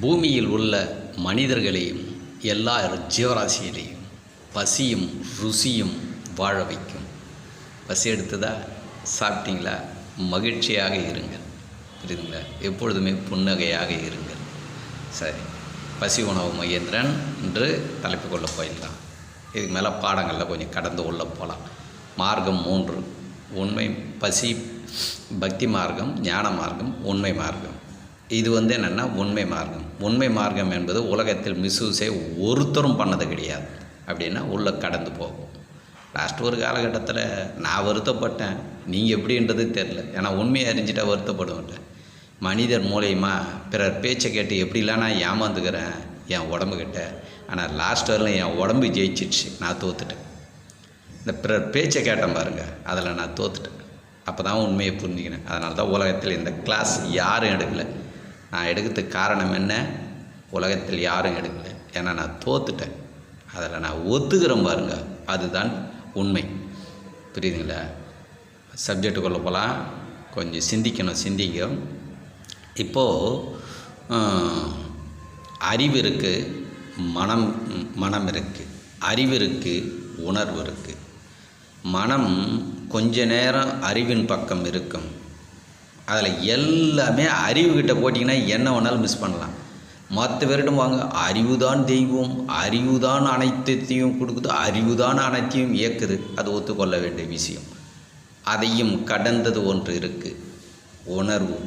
பூமியில் உள்ள மனிதர்களையும் எல்லா ஜீவராசிகளையும் பசியும் ருசியும் வாழ வைக்கும். பசி எடுத்ததா? சாப்பிட்டீங்களா? மகிழ்ச்சியாக இருங்கள். புரியுதுங்களா? எப்பொழுதுமே புன்னகையாக இருங்கள். சரி. பசி உணவு மகேந்திரன் என்று தலைப்பு கொள்ள போயிடலாம் இதுக்கு மேலே பாடங்களில் கொஞ்சம் கடந்து உள்ள போகலாம் மார்க்கம் மூன்று. உண்மை பசி பக்தி மார்க்கம் ஞான மார்க்கம் உண்மை மார்க்கம். இது வந்து என்னென்னா உண்மை மார்க்கம். உண்மை மார்க்கம் என்பது உலகத்தில் மிஸ்யூஸே ஒருத்தரும் பண்ணது கிடையாது. அப்படின்னா உள்ளே கடந்து போகும். லாஸ்ட் ஒரு காலகட்டத்தில் நான் வருத்தப்பட்டேன். நீங்கள் எப்படின்றது தெரில ஏன்னா உண்மையை அறிஞ்சிட்டா வருத்தப்படுவேன் மனிதர் மூலயமா பிறர் பேச்சை கேட்டு எப்படிலாம் நான் ஏமாந்துக்கிறேன் என் உடம்புக்கிட்ட ஆனால் லாஸ்ட் வரலும் என் உடம்பு ஜெயிச்சிடுச்சு. நான் தோத்துட்டேன். இந்த பிறர் பேச்சை கேட்டேன் பாருங்கள் அதில் நான் தோத்துட்டேன். அப்போ தான் உண்மையை புரிஞ்சுக்கினேன். அதனால தான் உலகத்தில் இந்த கிளாஸ் யாரும் எடுக்கலை. நான் எடுக்கிறதுக்கு காரணம் என்ன? உலகத்தில் யாரும் எடுக்கலை. ஏன்னா நான் தோத்துட்டேன். அதில் நான் ஒத்துக்கிறேன் பாருங்க. அதுதான் உண்மை. புரியுதுங்களா? சப்ஜெக்டுக்குள்ளே போகலாம். கொஞ்சம் சிந்திக்கணும் சிந்திக்கும் இப்போது அறிவு இருக்குது மனம் மனம் இருக்குது அறிவு இருக்குது உணர்வு இருக்குது மனம் கொஞ்ச நேரம் அறிவின் பக்கம் இருக்கும். அதில் எல்லாமே அறிவுக்கிட்ட போட்டிங்கன்னா என்ன வேணாலும் மிஸ் பண்ணலாம். மற்ற பேரிடம் வாங்க அறிவு தான் தெய்வம் அறிவு தான் அனைத்தையும் கொடுக்குது அறிவு தான் அனைத்தையும் இயக்குது. அது ஒத்துக்கொள்ள வேண்டிய விஷயம். அதையும் கடந்தது ஒன்று இருக்குது உணர்வு.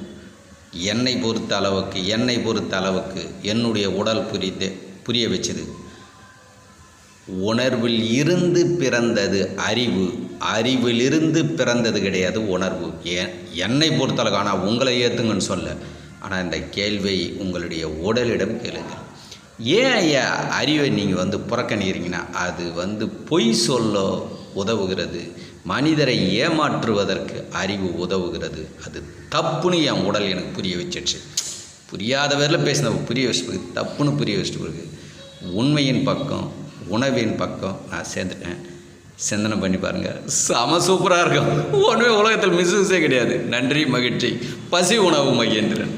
என்னை பொறுத்த அளவுக்கு என்னை பொறுத்த அளவுக்கு என்னுடைய உடல் புரிந்து புரிய வச்சது. உணர்வில் இருந்து பிறந்தது அறிவு. அறிவிலிருந்து பிறந்தது கிடையாது உணர்வு. ஏன் என்னை பொறுத்தளவு ஆனால் உங்களை ஏற்றுங்கன்னு சொல்ல. ஆனால் இந்த கேள்வியை உங்களுடைய உடலிடம் கேளுங்கள். ஏன் ஐயா அறிவை நீங்கள் வந்து புறக்கணிக்கிறீங்கன்னா அது வந்து பொய் சொல்ல உதவுகிறது. மனிதரை ஏமாற்றுவதற்கு அறிவு உதவுகிறது. அது தப்புன்னு என் உடல் எனக்கு புரிய வச்சிடுச்சு. புரியாத வேரில் பேசின புரிய வச்சுட்டு தப்புன்னு புரிய வச்சுட்டு பிறகு உண்மையின் பக்கம் உணவின் பக்கம் நான் சேர்ந்துட்டேன். சிந்தனை பண்ணி பாருங்கள் செம சூப்பராக இருக்கும். ஒன்றுமே உலகத்தில் மிஸ்ஸே கிடையாது. நன்றி மகிழ்ச்சி. பசி உணவு மகேந்திரன்